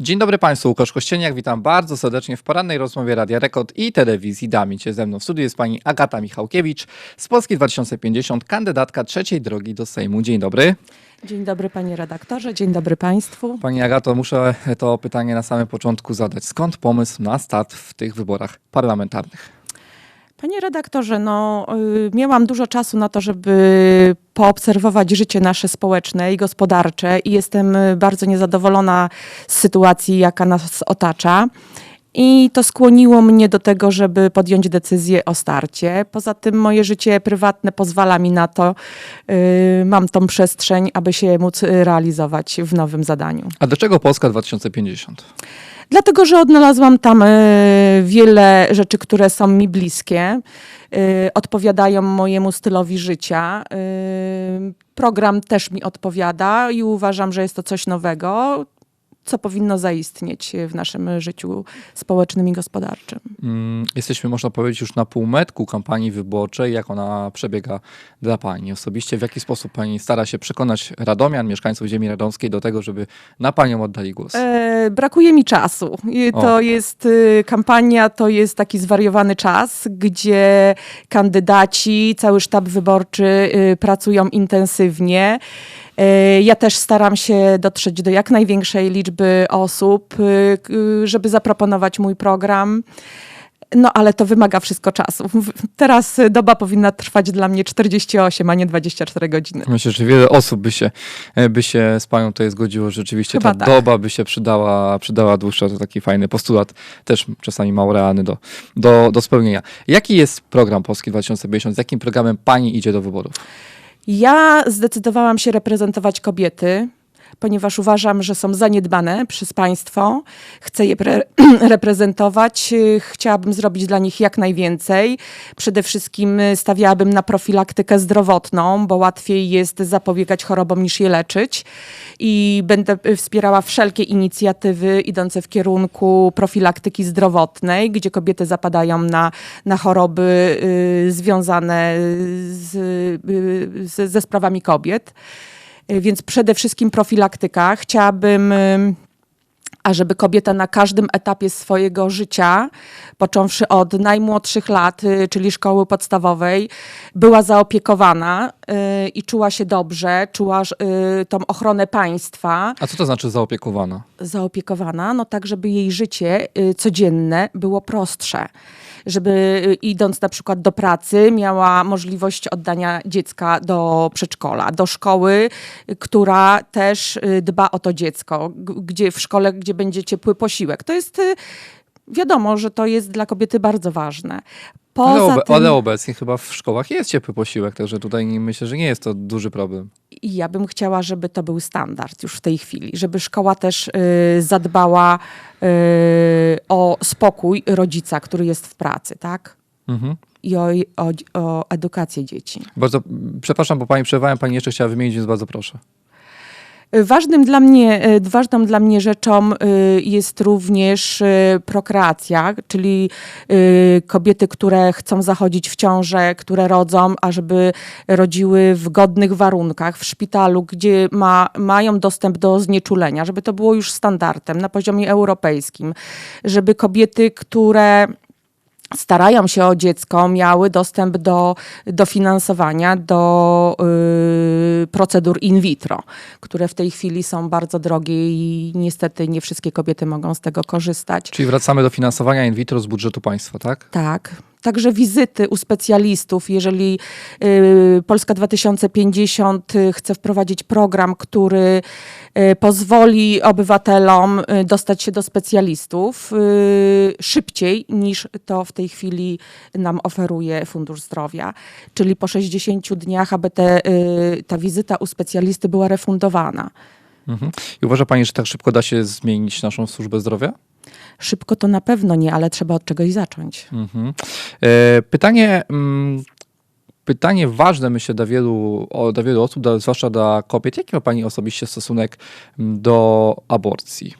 Dzień dobry Państwu, Łukasz Kościeniak, witam bardzo serdecznie w porannej rozmowie Radia Rekord i telewizji Dami. Cię ze mną w studiu jest pani Agata Michałkiewicz z Polski 2050, kandydatka trzeciej drogi do Sejmu. Dzień dobry. Dzień dobry panie redaktorze, dzień dobry państwu. Pani Agato, muszę to pytanie na samym początku zadać. Skąd pomysł na start w tych wyborach parlamentarnych? Panie redaktorze, no, y, miałam dużo czasu na to, żeby poobserwować życie nasze społeczne i gospodarcze i jestem y, bardzo niezadowolona z sytuacji, jaka nas otacza. I to skłoniło mnie do tego, żeby podjąć decyzję o starcie. Poza tym moje życie prywatne pozwala mi na to, y, mam tą przestrzeń, aby się móc y, realizować w nowym zadaniu. A dlaczego Polska 2050? Dlatego, że odnalazłam tam e, wiele rzeczy, które są mi bliskie, e, odpowiadają mojemu stylowi życia. E, Program też mi odpowiada i uważam, że jest to coś nowego, co powinno zaistnieć w naszym życiu społecznym i gospodarczym. Mm, Jesteśmy, można powiedzieć, już na półmetku kampanii wyborczej. Jak ona przebiega dla Pani osobiście? W jaki sposób Pani stara się przekonać radomian, mieszkańców ziemi radomskiej do tego, żeby na Panią oddali głos? E, brakuje mi czasu. I O. To jest y, kampania, to jest taki zwariowany czas, gdzie kandydaci, cały sztab wyborczy y, pracują intensywnie. E, Ja też staram się dotrzeć do jak największej liczby osób, y, żeby zaproponować mój program. No ale to wymaga wszystko czasu. Teraz doba powinna trwać dla mnie 48, a nie 24 godziny. Myślę, że wiele osób by się, e, by się z Panią tutaj zgodziło. Rzeczywiście Chyba ta tak. doba by się przydała, przydała dłuższa. To taki fajny postulat, też czasami mało realny do, do, do spełnienia. Jaki jest program Polski 2050? Z jakim programem Pani idzie do wyborów? Ja zdecydowałam się reprezentować kobiety, ponieważ uważam, że są zaniedbane przez państwo. Chcę je pre- reprezentować. y, Chciałabym zrobić dla nich jak najwięcej. Przede wszystkim y, stawiałabym na profilaktykę zdrowotną, bo łatwiej jest zapobiegać chorobom niż je leczyć. I będę y, wspierała wszelkie inicjatywy idące w kierunku profilaktyki zdrowotnej, gdzie kobiety zapadają na, na choroby y, związane z, y, z, ze sprawami kobiet. Y, Więc przede wszystkim profilaktyka. Chciałabym, ażeby kobieta na każdym etapie swojego życia, począwszy od najmłodszych lat, y, czyli szkoły podstawowej, była zaopiekowana i czuła się dobrze, czuła y, tą ochronę państwa A co to znaczy zaopiekowana? zaopiekowana, no tak, żeby jej życie y, codzienne było prostsze. Żeby y, idąc na przykład do pracy, miała możliwość oddania dziecka do przedszkola, do szkoły, y, która też y, dba o to dziecko, gdzie w szkole, gdzie będzie ciepły posiłek. To jest y, wiadomo, że to jest dla kobiety bardzo ważne. Poza Ale, obe, tym, ale obecnie chyba w szkołach jest ciepły posiłek, także tutaj myślę, że nie jest to duży problem. I ja bym chciała, żeby to był standard już w tej chwili, żeby szkoła też y, zadbała y, o spokój rodzica, który jest w pracy, tak? Mhm. I o, o, o edukację dzieci. Bardzo, przepraszam, bo Pani przerwałem, Pani jeszcze chciała wymienić, więc bardzo proszę. Ważnym dla mnie, y, ważną dla mnie rzeczą y, jest również y, prokreacja, czyli kobiety, które chcą zachodzić w ciążę, które rodzą, a żeby rodziły w godnych warunkach, w szpitalu, gdzie ma, mają dostęp do znieczulenia, żeby to było już standardem na poziomie europejskim, żeby kobiety, które starają się o dziecko, miały dostęp do dofinansowania, do y, procedur in vitro, które w tej chwili są bardzo drogie i niestety nie wszystkie kobiety mogą z tego korzystać. Czyli wracamy do finansowania in vitro z budżetu państwa, tak? Tak. Także wizyty u specjalistów. Jeżeli y, Polska 2050 y, chce wprowadzić program, który y, pozwoli obywatelom dostać się do specjalistów szybciej niż to w tej chwili nam oferuje Fundusz Zdrowia, czyli po 60 dniach, aby te, ta wizyta u specjalisty była refundowana. Mhm. I uważa Pani, że tak szybko da się zmienić naszą służbę zdrowia? Szybko to na pewno nie, ale trzeba od czegoś zacząć. Mhm. E, Pytanie, mm, pytanie ważne, myślę, dla wielu, o- dla wielu osób, dla, zwłaszcza dla kobiet. Jaki ma Pani osobiście stosunek mm, do aborcji?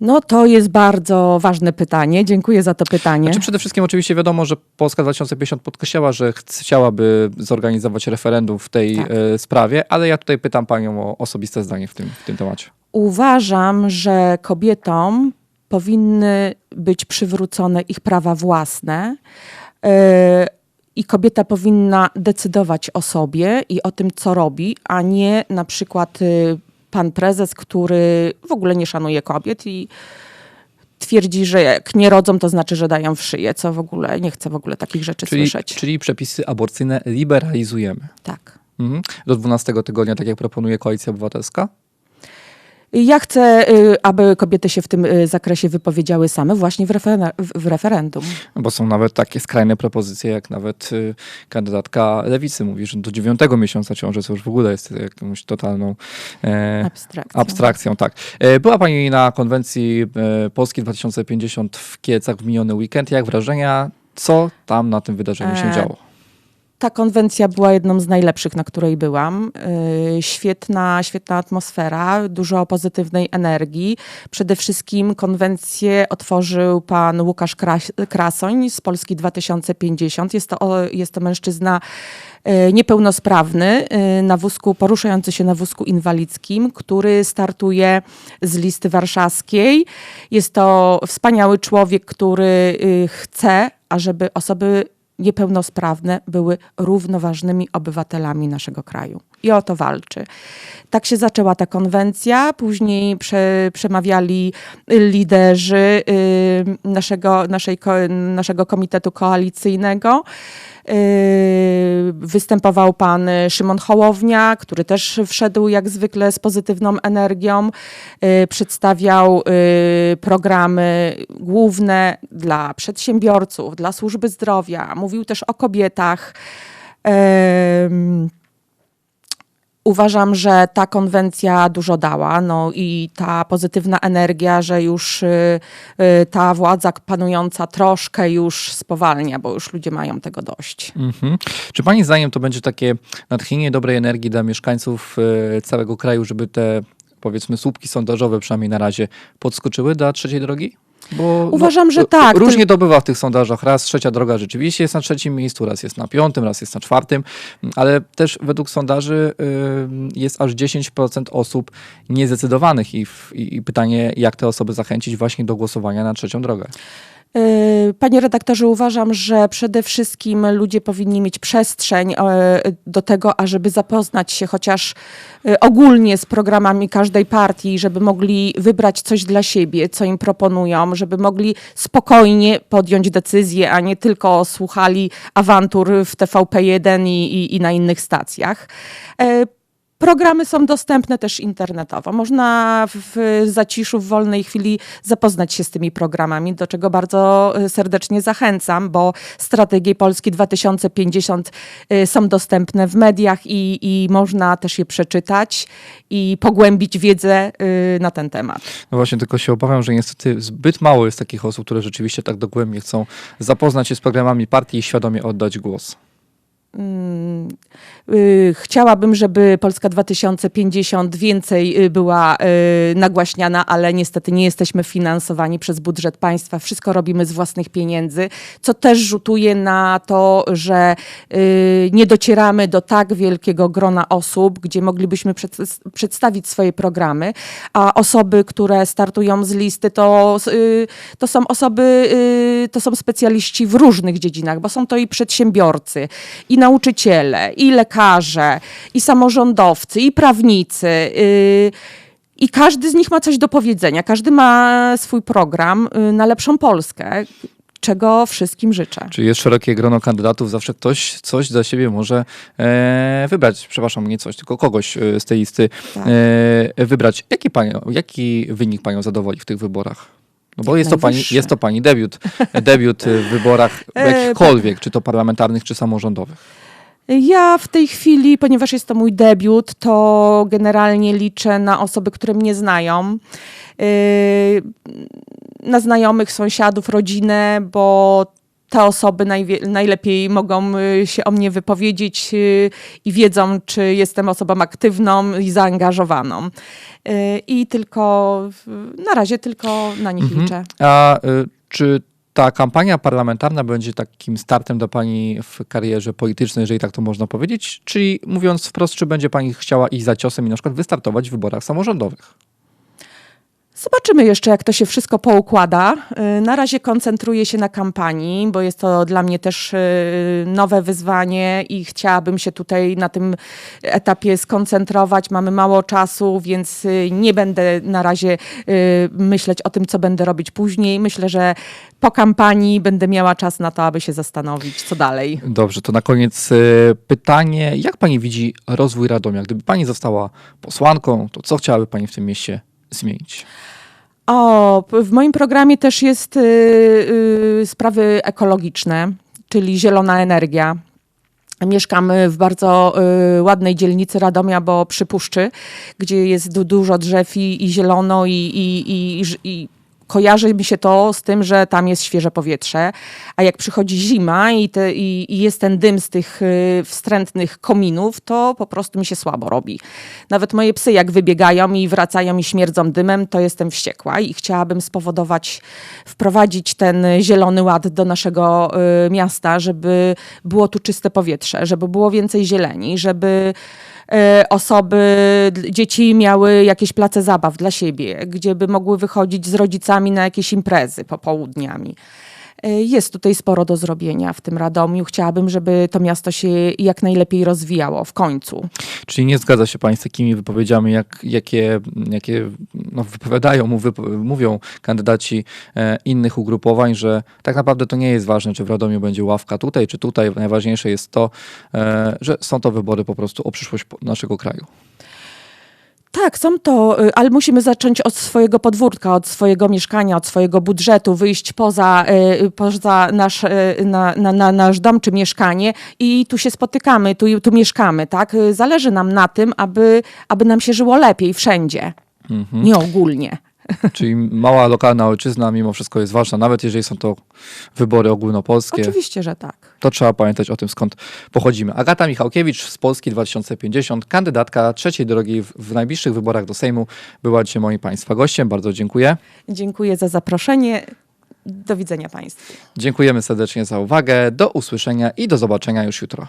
No to jest bardzo ważne pytanie. Dziękuję za to pytanie. Znaczy przede wszystkim oczywiście wiadomo, że Polska 2050 podkreślała, że chciałaby zorganizować referendum w tej Tak. e, sprawie, ale ja tutaj pytam panią o osobiste zdanie w tym, w tym temacie. Uważam, że kobietom powinny być przywrócone ich prawa własne. yy, I kobieta powinna decydować o sobie i o tym, co robi, a nie na przykład y, pan prezes, który w ogóle nie szanuje kobiet i twierdzi, że jak nie rodzą, to znaczy, że dają w szyję, co w ogóle nie chcę w ogóle takich rzeczy Czyli, słyszeć. czyli przepisy aborcyjne liberalizujemy. Tak. Mhm. Do 12 tygodnia, tak jak proponuje Koalicja Obywatelska? Ja chcę, y, aby kobiety się w tym y, zakresie wypowiedziały same właśnie w, referen- w referendum. Bo są nawet takie skrajne propozycje, jak nawet y, kandydatka lewicy mówi, że do dziewiątego miesiąca ciąży, co już w ogóle jest jakąś totalną e, Abstrakcja. abstrakcją. Tak. E, była Pani na konwencji e, Polski 2050 w Kielcach w miniony weekend. Jak wrażenia? Co tam na tym wydarzeniu się E, działo? Ta konwencja była jedną z najlepszych, na której byłam. Yy, Świetna, świetna atmosfera, dużo pozytywnej energii. Przede wszystkim konwencję otworzył pan Łukasz Kras- Krasoń z Polski 2050. Jest to, jest to mężczyzna yy, niepełnosprawny, yy, na wózku, poruszający się na wózku inwalidzkim, który startuje z listy warszawskiej. Jest to wspaniały człowiek, który chce, ażeby osoby niepełnosprawne były równoważnymi obywatelami naszego kraju. I o to walczy. Tak się zaczęła ta konwencja. Później prze, przemawiali liderzy y, naszego, naszej, naszego komitetu koalicyjnego. Y, Występował pan Szymon Hołownia, który też wszedł jak zwykle z pozytywną energią. Y, Przedstawiał programy główne dla przedsiębiorców, dla służby zdrowia. Mówił też o kobietach. Uważam, że ta konwencja dużo dała, no i ta pozytywna energia, że już y, y, ta władza panująca troszkę już spowalnia, bo już ludzie mają tego dość. Mhm. Czy Pani zdaniem to będzie takie natchnienie dobrej energii dla mieszkańców e, całego kraju, żeby te powiedzmy słupki sondażowe przynajmniej na razie podskoczyły dla trzeciej drogi? Bo, Uważam, że e, tak. Różnie to bywa w tych sondażach. Raz trzecia droga rzeczywiście jest na trzecim miejscu, raz jest na piątym, raz jest na czwartym, ale też według sondaży jest aż 10% osób niezdecydowanych i, w, i pytanie, jak te osoby zachęcić właśnie do głosowania na trzecią drogę. Yy, Panie redaktorze, uważam, że przede wszystkim ludzie powinni mieć przestrzeń e, do tego, ażeby zapoznać się chociaż e, ogólnie z programami każdej partii, żeby mogli wybrać coś dla siebie, co im proponują, żeby mogli spokojnie podjąć decyzję, a nie tylko słuchali awantur w TVP1 i, i, i na innych stacjach. Programy są dostępne też internetowo. Można w zaciszu, w wolnej chwili zapoznać się z tymi programami, do czego bardzo y, serdecznie zachęcam, bo strategie Polski 2050 y, są dostępne w mediach i, i można też je przeczytać i pogłębić wiedzę y, na ten temat. No właśnie, tylko się obawiam, że niestety zbyt mało jest takich osób, które rzeczywiście tak dogłębnie chcą zapoznać się z programami partii i świadomie oddać głos. Mm, y, Chciałabym, żeby Polska 2050 więcej y, była y, nagłaśniana, ale niestety nie jesteśmy finansowani przez budżet państwa. Wszystko robimy z własnych pieniędzy, co też rzutuje na to, że nie docieramy do tak wielkiego grona osób, gdzie moglibyśmy przed, przedstawić swoje programy, a osoby, które startują z listy, to, to są osoby, to są specjaliści w różnych dziedzinach, bo są to i przedsiębiorcy, i nauczyciele, i lekarze, i samorządowcy, i prawnicy. y, I każdy z nich ma coś do powiedzenia. Każdy ma swój program y, na lepszą Polskę, czego wszystkim życzę. Czyli jest szerokie grono kandydatów, zawsze ktoś coś dla siebie może e, wybrać. Przepraszam, nie coś, tylko kogoś e, z tej listy Tak. e, wybrać. Jaki, panią, jaki wynik panią zadowoli w tych wyborach? No bo jest to, pani, jest to pani debiut, debiut w wyborach E, jakichkolwiek, czy to parlamentarnych, czy samorządowych. Ja w tej chwili, ponieważ jest to mój debiut, to generalnie liczę na osoby, które mnie znają. Yy, Na znajomych, sąsiadów, rodzinę, bo te osoby najlepiej mogą y, się o mnie wypowiedzieć y, i wiedzą, czy jestem osobą aktywną i zaangażowaną. Y, I tylko na razie tylko na nich Mhm. liczę. A czy ta kampania parlamentarna będzie takim startem dla pani w karierze politycznej, jeżeli tak to można powiedzieć? Czyli mówiąc wprost, czy będzie pani chciała iść za ciosem i na przykład wystartować w wyborach samorządowych? Zobaczymy jeszcze, jak to się wszystko poukłada. Y, Na razie koncentruję się na kampanii, bo jest to dla mnie też y, nowe wyzwanie i chciałabym się tutaj na tym etapie skoncentrować. Mamy mało czasu, więc y, nie będę na razie myśleć o tym, co będę robić później. Myślę, że po kampanii będę miała czas na to, aby się zastanowić, co dalej. Dobrze, to na koniec pytanie. Jak pani widzi rozwój Radomia? Gdyby pani została posłanką, to co chciałaby pani w tym mieście zmienić? O, w moim programie też jest y, y, sprawy ekologiczne, czyli zielona energia. Mieszkamy w bardzo y, ładnej dzielnicy Radomia, bo przy Puszczy, gdzie jest du- dużo drzew i, i zielono i, i, i, i kojarzy mi się to z tym, że tam jest świeże powietrze, a jak przychodzi zima i, te, i, i jest ten dym z tych y, wstrętnych kominów, to po prostu mi się słabo robi. Nawet moje psy jak wybiegają i wracają i śmierdzą dymem, to jestem wściekła i chciałabym spowodować, wprowadzić ten zielony ład do naszego y, miasta, żeby było tu czyste powietrze, żeby było więcej zieleni, żeby osoby, d- dzieci miały jakieś place zabaw dla siebie, gdzie by mogły wychodzić z rodzicami na jakieś imprezy popołudniami. Y, Jest tutaj sporo do zrobienia w tym Radomiu. Chciałabym, żeby to miasto się jak najlepiej rozwijało w końcu. Czyli nie zgadza się pani z takimi wypowiedziami, jak, jakie, jakie no, wypowiadają, wypo, mówią kandydaci e, innych ugrupowań, że tak naprawdę to nie jest ważne, czy w Radomiu będzie ławka tutaj, czy tutaj. Najważniejsze jest to, e, że są to wybory po prostu o przyszłość naszego kraju. Tak, są to, y, ale musimy zacząć od swojego podwórka, od swojego mieszkania, od swojego budżetu, wyjść poza, y, poza nasz, y, na, na, na nasz dom czy mieszkanie i tu się spotykamy, tu, tu mieszkamy, tak? Y, Zależy nam na tym, aby, aby nam się żyło lepiej wszędzie, Mhm. nie ogólnie. Czyli mała lokalna ojczyzna mimo wszystko jest ważna, nawet jeżeli są to wybory ogólnopolskie. Oczywiście, że tak. To trzeba pamiętać o tym, skąd pochodzimy. Agata Michałkiewicz z Polski 2050, kandydatka trzeciej drogi w, w najbliższych wyborach do Sejmu, była dzisiaj moim Państwa gościem. Bardzo dziękuję. Dziękuję za zaproszenie. Do widzenia Państwu. Dziękujemy serdecznie za uwagę. Do usłyszenia i do zobaczenia już jutro.